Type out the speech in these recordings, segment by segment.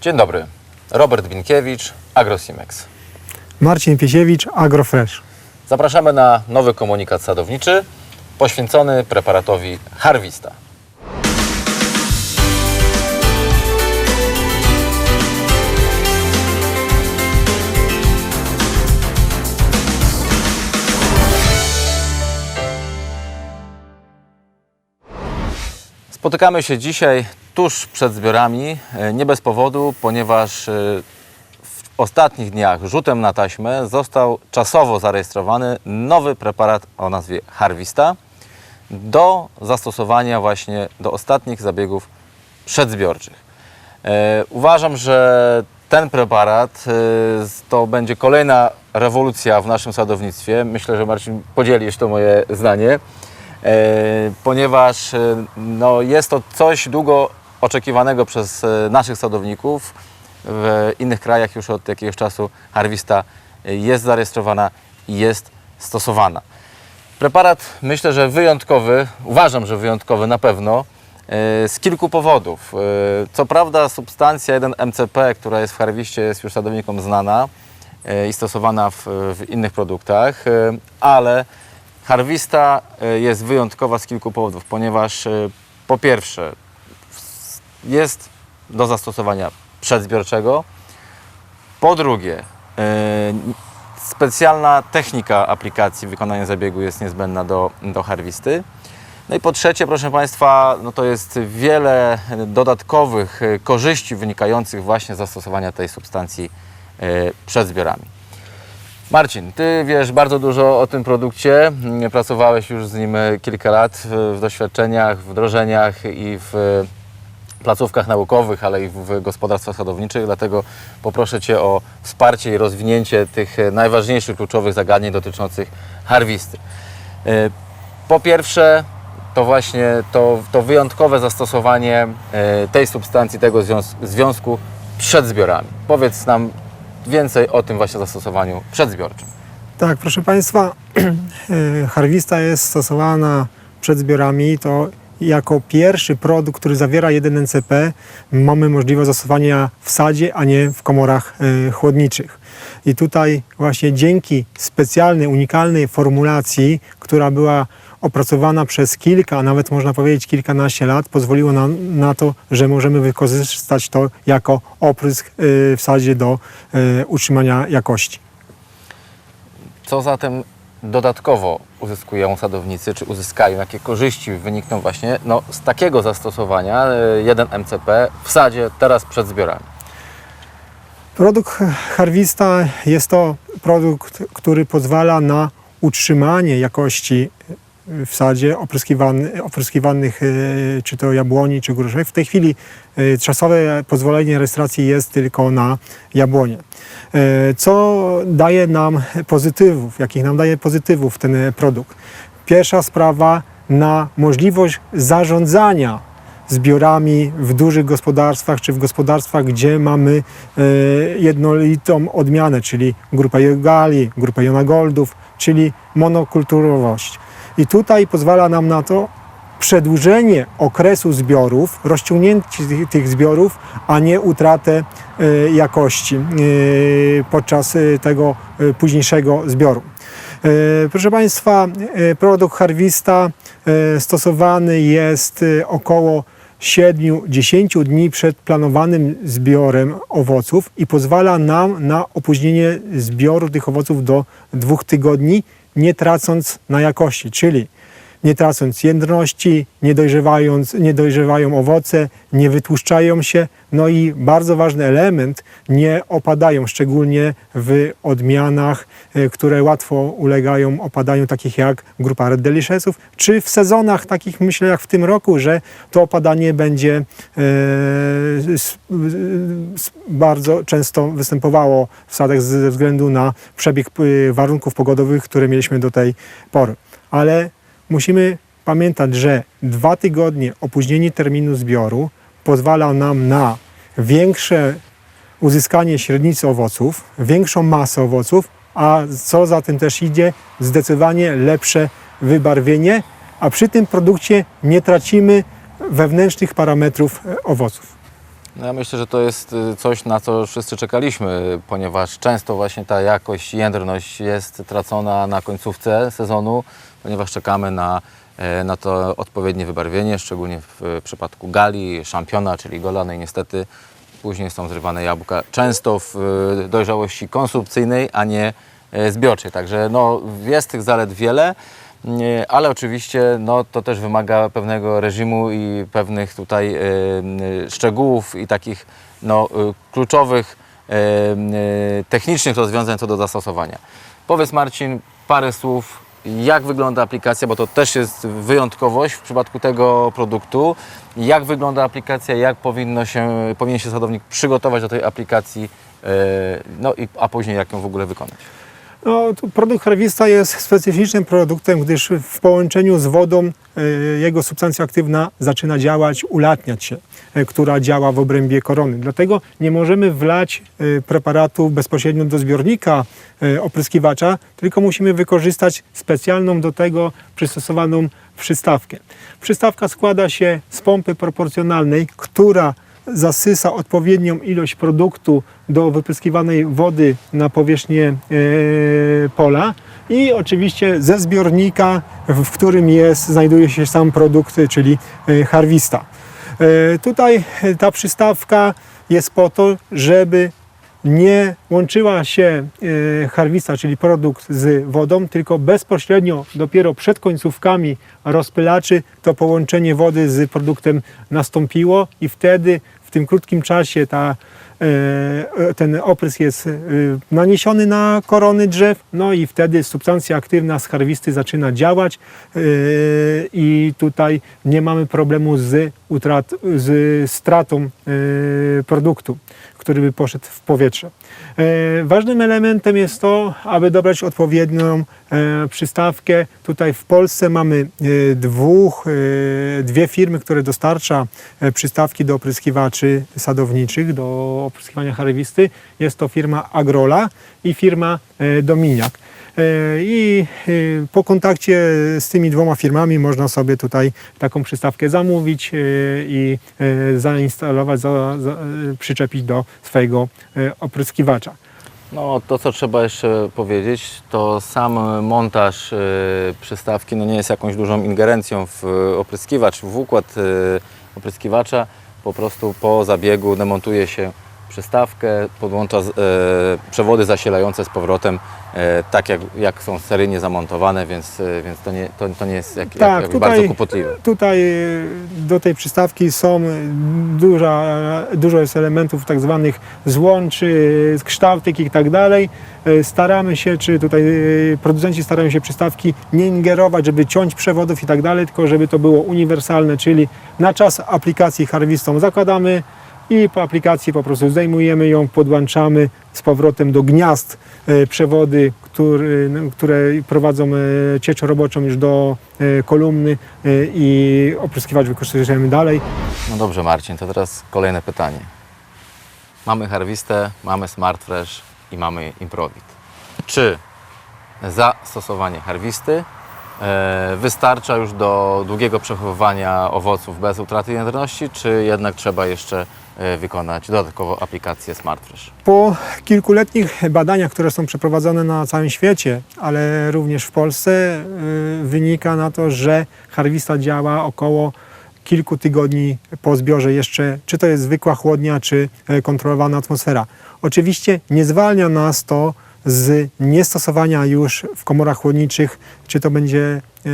Dzień dobry. Robert Binkiewicz, AgroSimex. Marcin Piesiewicz, Agrofresh. Zapraszamy na nowy komunikat sadowniczy poświęcony preparatowi Harvista. Spotykamy się dzisiaj tuż przed zbiorami, e, nie bez powodu, ponieważ e, w ostatnich dniach rzutem na taśmę został czasowo zarejestrowany nowy preparat o nazwie Harvista do zastosowania właśnie do ostatnich zabiegów przedzbiorczych. E, uważam, że ten preparat to będzie kolejna rewolucja w naszym sadownictwie. Myślę, że Marcin podzielisz to moje zdanie, ponieważ no, jest to coś długo oczekiwanego przez e, naszych sadowników. W innych krajach już od jakiegoś czasu Harvista e, jest zarejestrowana i jest stosowana. Preparat myślę, że wyjątkowy, uważam, że wyjątkowy na pewno, e, z kilku powodów. E, Co prawda substancja 1-MCP, która jest w harwiście, jest już sadownikom znana i stosowana w, w innych produktach, ale harwista jest wyjątkowa z kilku powodów, ponieważ po pierwsze jest do zastosowania przedzbiorczego, po drugie e, specjalna technika aplikacji wykonania zabiegu jest niezbędna do, do harwisty. No i po trzecie, proszę Państwa, no to jest wiele dodatkowych korzyści wynikających właśnie z zastosowania tej substancji e, przed zbiorami. Marcin, Ty wiesz bardzo dużo o tym produkcie. Mm, Pracowałeś już z nim e, kilka lat w, doświadczeniach, wdrożeniach i w placówkach naukowych, ale i w gospodarstwach sadowniczych, dlatego poproszę Cię o wsparcie i rozwinięcie tych e, najważniejszych, kluczowych zagadnień dotyczących harwisty. E, Po pierwsze, to właśnie to, to wyjątkowe zastosowanie e, tej substancji, tego związ- związku przed zbiorami. Powiedz nam więcej o tym właśnie zastosowaniu przedzbiorczym. Tak, proszę Państwa, Harvista jest stosowana przed zbiorami. To jako pierwszy produkt, który zawiera 1-NCP, mamy możliwość zastosowania w sadzie, a nie w komorach e, chłodniczych. I tutaj właśnie dzięki specjalnej, unikalnej formulacji, która była opracowana przez kilka, a nawet można powiedzieć kilkanaście lat, pozwoliło nam na to, że możemy wykorzystać to jako oprysk e, w sadzie do e, utrzymania jakości. Co zatem dodatkowo uzyskują sadownicy, czy uzyskają, jakie korzyści wynikną właśnie no, z takiego zastosowania e, 1-MCP w sadzie teraz przed zbiorami? Produkt Harvista jest to produkt, który pozwala na utrzymanie jakości w sadzie opryskiwany, opryskiwanych e, czy to jabłoni, czy gruszek. W tej chwili e, czasowe pozwolenie rejestracji jest tylko na jabłonie. E, Co daje nam pozytywów, jakich nam daje pozytywów ten produkt? Pierwsza sprawa na możliwość zarządzania zbiorami w dużych gospodarstwach czy w gospodarstwach, gdzie mamy jednolitą odmianę, czyli grupę Jogali, grupę Jonagoldów, czyli monokulturowość. I tutaj pozwala nam na to przedłużenie okresu zbiorów, rozciągnięcie tych, zbiorów, a nie utratę e, jakości e, podczas e, tego późniejszego zbioru. Proszę Państwa, produkt Harvista stosowany jest około 7-10 dni przed planowanym zbiorem owoców i pozwala nam na opóźnienie zbioru tych owoców do dwóch tygodni, nie tracąc na jakości, czyli nie tracąc jędrności, nie, dojrzewając, nie dojrzewają owoce, nie wytłuszczają się. No i bardzo ważny element, nie opadają, szczególnie w odmianach, e, które łatwo ulegają opadaniu, takich jak grupa Red Deliciousów, czy w sezonach takich, myślę, jak w tym roku, że to opadanie będzie e, s- s- bardzo często występowało w sadach ze względu na przebieg e, warunków pogodowych, które mieliśmy do tej pory. Ale musimy pamiętać, że dwa tygodnie opóźnienie terminu zbioru pozwala nam na większe uzyskanie średnicy owoców, większą masę owoców, a co za tym też idzie, zdecydowanie lepsze wybarwienie, a przy tym produkcie nie tracimy wewnętrznych parametrów e, owoców. No ja myślę, że to jest y, coś, na co wszyscy czekaliśmy, ponieważ często właśnie ta jakość, jędrność jest tracona na końcówce sezonu, ponieważ czekamy na, e, na to odpowiednie wybarwienie, szczególnie w przypadku gali, szampiona, czyli golanej niestety. Później są zrywane jabłka, często w e, dojrzałości konsumpcyjnej, a nie zbiorczej. Także no, jest tych zalet wiele. Ale oczywiście no, to też wymaga pewnego reżimu i pewnych tutaj e, szczegółów i takich no, e, kluczowych e, technicznych rozwiązań co do zastosowania. Powiedz Marcin parę słów, jak wygląda aplikacja, bo to też jest wyjątkowość w przypadku tego produktu. Jak wygląda aplikacja, jak powinno się, powinien się sadownik przygotować do tej aplikacji, no i, a później jak ją w ogóle wykonać. No, produkt Harvista jest specyficznym produktem, gdyż w połączeniu z wodą e, jego substancja aktywna zaczyna działać, ulatniać się, e, która działa w obrębie korony. Dlatego nie możemy wlać e, preparatu bezpośrednio do zbiornika opryskiwacza, tylko musimy wykorzystać specjalną do tego przystosowaną przystawkę. Przystawka składa się z pompy proporcjonalnej, która zasysa odpowiednią ilość produktu do wypryskiwanej wody na powierzchnię e, pola i oczywiście ze zbiornika, w którym jest, znajduje się sam produkt, czyli e, harwista. E, Tutaj ta przystawka jest po to, żeby nie łączyła się e, harwista, czyli produkt z wodą, tylko bezpośrednio dopiero przed końcówkami rozpylaczy to połączenie wody z produktem nastąpiło i wtedy w tym krótkim czasie ta, ten oprysk jest e, naniesiony na korony drzew, no i wtedy substancja aktywna z harwisty zaczyna działać e, i tutaj nie mamy problemu z, utrat, z stratą e, produktu, który by poszedł w powietrze. E, Ważnym elementem jest to, aby dobrać odpowiednią e, przystawkę. Tutaj w Polsce mamy e, dwóch, e, dwie firmy, które dostarcza e, przystawki do opryskiwaczy sadowniczych, do opryskiwania harwisty. Jest to firma Agrola i firma e, Dominiak. E, I e, po kontakcie z tymi dwoma firmami można sobie tutaj taką przystawkę zamówić i zainstalować, za, za, przyczepić do swojego opryskiwacza. No to co trzeba jeszcze powiedzieć, to sam montaż przystawki no, nie jest jakąś dużą ingerencją w opryskiwacz, w układ opryskiwacza. Po prostu po zabiegu demontuje się przystawkę, podłącza e, przewody zasilające z powrotem, e, tak jak, jak są seryjnie zamontowane, więc, e, więc to, nie, to, to nie jest jak, Tak, jak, jak tutaj- bardzo kłopotliwe. Tutaj e, do tej przystawki są duża, dużo jest elementów tak zwanych złączy, e, kształtek i tak dalej. E, Staramy się, czy tutaj e, producenci starają się przystawki nie ingerować, żeby ciąć przewodów i tak dalej, tylko żeby to było uniwersalne, czyli na czas aplikacji harwistą zakładamy i po aplikacji po prostu zdejmujemy ją, podłączamy z powrotem do gniazd e, przewody, które prowadzą e, ciecz roboczą już do e, kolumny i opryskiwacz wykorzystujemy dalej. No dobrze Marcin, to teraz kolejne pytanie. Mamy harwistę, mamy Smart Fresh i mamy Improvit. Czy zastosowanie harwisty e, wystarcza już do długiego przechowywania owoców bez utraty jędrności, czy jednak trzeba jeszcze wykonać dodatkowo aplikację Smart Fresh? Po kilkuletnich badaniach, które są przeprowadzone na całym świecie, ale również w Polsce, y, wynika na to, że harwista działa około kilku tygodni po zbiorze jeszcze, czy to jest zwykła chłodnia, czy e, kontrolowana atmosfera. Oczywiście nie zwalnia nas to z niestosowania już w komorach chłodniczych, czy to będzie e,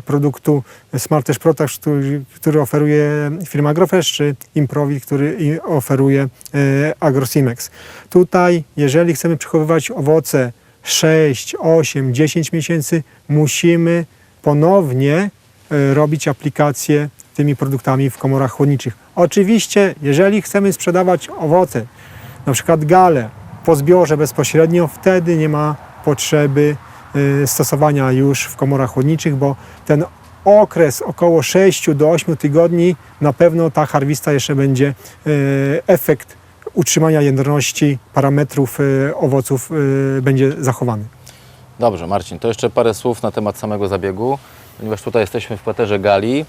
produktu Smart Też Protect, który, który oferuje firma Agrofresh, czy Improvit, który oferuje e, AgroSimex. Tutaj, jeżeli chcemy przechowywać owoce 6, 8, 10 miesięcy, musimy ponownie e, robić aplikację tymi produktami w komorach chłodniczych. Oczywiście, jeżeli chcemy sprzedawać owoce, na przykład gale, po zbiorze bezpośrednio, wtedy nie ma potrzeby y, stosowania już w komorach chłodniczych, bo ten okres około 6 do 8 tygodni na pewno ta harwista jeszcze będzie y, efekt utrzymania jędrności parametrów y, owoców będzie zachowany. Dobrze, Marcin, to jeszcze parę słów na temat samego zabiegu, ponieważ tutaj jesteśmy w parterze gali.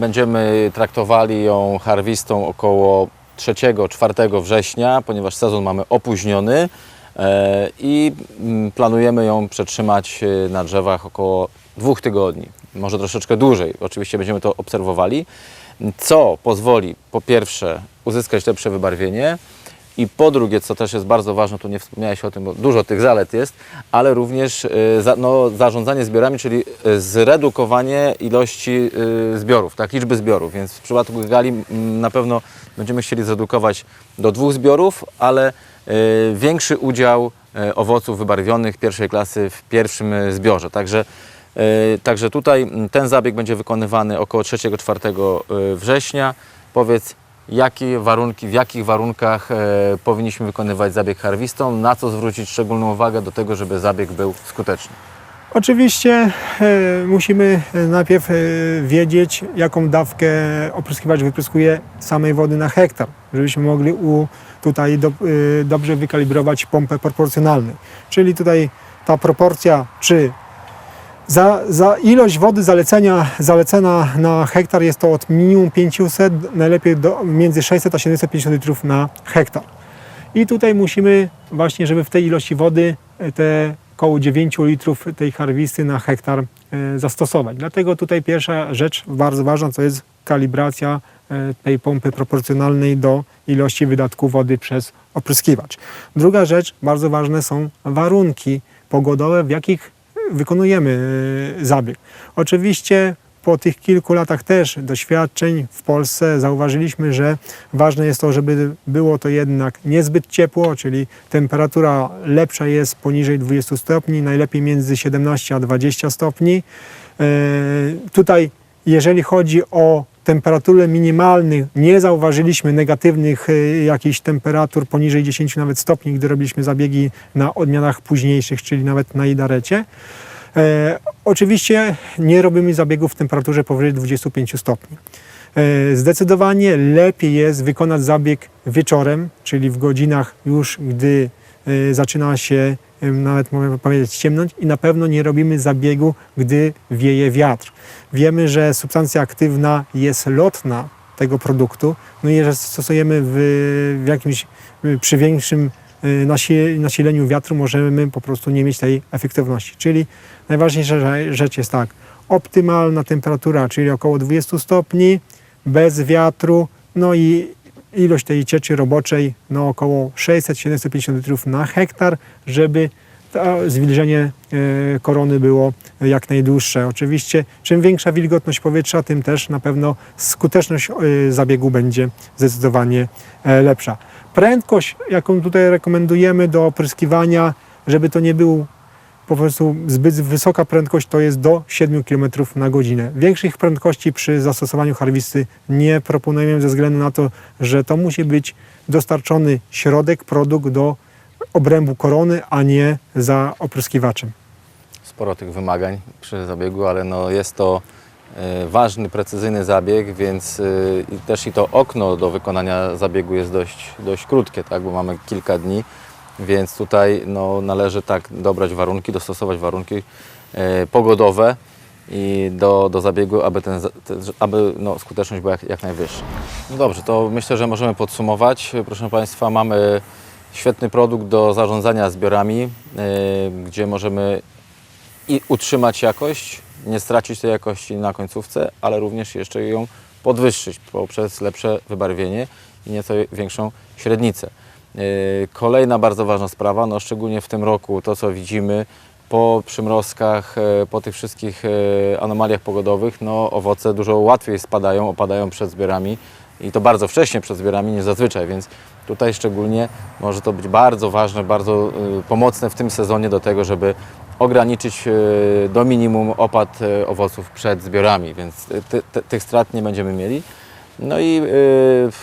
Będziemy traktowali ją harwistą około 3-4 września, ponieważ sezon mamy opóźniony e, i mm, planujemy ją przetrzymać e, na drzewach około dwóch tygodni, może troszeczkę dłużej. Oczywiście będziemy to obserwowali, co pozwoli po pierwsze uzyskać lepsze wybarwienie, i po drugie, co też jest bardzo ważne, tu nie wspomniałeś o tym, bo dużo tych zalet jest, ale również za, no, zarządzanie zbiorami, czyli y, zredukowanie ilości y, zbiorów, tak, liczby zbiorów. Więc w przypadku gali mm, na pewno będziemy chcieli zredukować do dwóch zbiorów, ale większy udział owoców wybarwionych pierwszej klasy w pierwszym zbiorze. Także Także tutaj mm, ten zabieg będzie wykonywany około 3-4 y, września. Powiedz, jakie warunki, w jakich warunkach e, powinniśmy wykonywać zabieg harwistą, na co zwrócić szczególną uwagę do tego, żeby zabieg był skuteczny. Oczywiście e, musimy e, najpierw wiedzieć, jaką dawkę opryskiwacz wypryskuje samej wody na hektar, żebyśmy mogli u, tutaj do, dobrze wykalibrować pompę proporcjonalną. Czyli tutaj ta proporcja, czy za, za ilość wody zalecenia, zalecena na hektar jest to od minimum 500, najlepiej do, między 600 a 750 litrów na hektar. I tutaj musimy właśnie, żeby w tej ilości wody e, te około 9 litrów tej harwisty na hektar e, zastosować. Dlatego tutaj pierwsza rzecz bardzo ważna to jest kalibracja e, tej pompy proporcjonalnej do ilości wydatku wody przez opryskiwacz. Druga rzecz, bardzo ważne są warunki pogodowe, w jakich wykonujemy e, zabieg. Oczywiście po tych kilku latach też doświadczeń w Polsce zauważyliśmy, że ważne jest to, żeby było to jednak niezbyt ciepło, czyli temperatura lepsza jest poniżej 20 stopni, najlepiej między 17 a 20 stopni. E, Tutaj, jeżeli chodzi o temperatury minimalnych, nie zauważyliśmy negatywnych e, jakichś temperatur poniżej 10 nawet stopni, gdy robiliśmy zabiegi na odmianach późniejszych, czyli nawet na idarecie. E, oczywiście nie robimy zabiegów w temperaturze powyżej 25 stopni. E, zdecydowanie lepiej jest wykonać zabieg wieczorem, czyli w godzinach już, gdy zaczyna się e, nawet mogę powiedzieć ciemnąć i na pewno nie robimy zabiegu, gdy wieje wiatr. Wiemy, że substancja aktywna jest lotna tego produktu, no i jeżeli stosujemy w, w jakimś y, przy większym y, nasi- nasileniu wiatru możemy po prostu nie mieć tej efektywności. Czyli najważniejsza rze- rzecz jest tak, optymalna temperatura, czyli około 20 stopni, bez wiatru, no i ilość tej cieczy roboczej no około 600-750 litrów na hektar, żeby to zwilżenie e, korony było jak najdłuższe. Oczywiście czym większa wilgotność powietrza, tym też na pewno skuteczność e, zabiegu będzie zdecydowanie e, lepsza. Prędkość, jaką tutaj rekomendujemy do opryskiwania, żeby to nie był po prostu zbyt wysoka prędkość to jest do 7 km na godzinę. Większych prędkości przy zastosowaniu harwisty nie proponujemy ze względu na to, że to musi być dostarczony środek, produkt do obrębu korony, a nie za opryskiwaczem. Sporo tych wymagań przy zabiegu, ale no jest to e, ważny, precyzyjny zabieg, więc e, też i to okno do wykonania zabiegu jest dość, dość krótkie, tak, bo mamy kilka dni, więc tutaj no, należy tak dobrać warunki, dostosować warunki e, pogodowe i do, do zabiegu, aby, ten, aby no, skuteczność była jak, jak najwyższa. No dobrze, to myślę, że możemy podsumować. Proszę Państwa, mamy świetny produkt do zarządzania zbiorami, e, gdzie możemy i utrzymać jakość, nie stracić tej jakości na końcówce, ale również jeszcze ją podwyższyć poprzez lepsze wybarwienie i nieco większą średnicę. Yy, Kolejna bardzo ważna sprawa, no szczególnie w tym roku, to co widzimy po przymrozkach, e, po tych wszystkich e, anomaliach pogodowych, no owoce dużo łatwiej spadają, opadają przed zbiorami i to bardzo wcześnie przed zbiorami niż zazwyczaj, więc tutaj szczególnie może to być bardzo ważne, bardzo y, pomocne w tym sezonie do tego, żeby ograniczyć y, do minimum opad y, owoców przed zbiorami, więc y, ty, ty, tych strat nie będziemy mieli. No i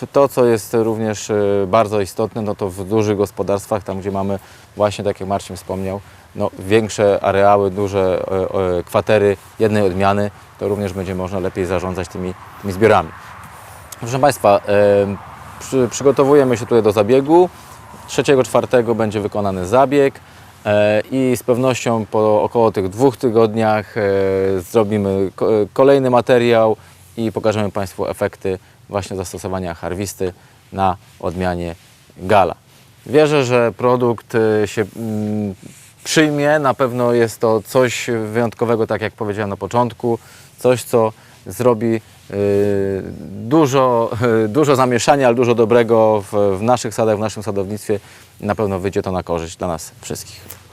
y, to, co jest również y, bardzo istotne, no to w dużych gospodarstwach, tam gdzie mamy właśnie, tak jak Marcin wspomniał, no, większe areały, duże y, kwatery jednej odmiany, to również będzie można lepiej zarządzać tymi, tymi zbiorami. Proszę Państwa, przy, przygotowujemy się tutaj do zabiegu. 3-4 będzie wykonany zabieg. I z pewnością po około tych dwóch tygodniach zrobimy ko- kolejny materiał i pokażemy Państwu efekty właśnie zastosowania harwisty na odmianie Gala. Wierzę, że produkt e, się mm, przyjmie. Na pewno jest to coś wyjątkowego, tak jak powiedziałem na początku, coś co zrobi y, dużo, y, dużo zamieszania, ale dużo dobrego w, w naszych sadach, w naszym sadownictwie. Na pewno wyjdzie to na korzyść dla nas wszystkich.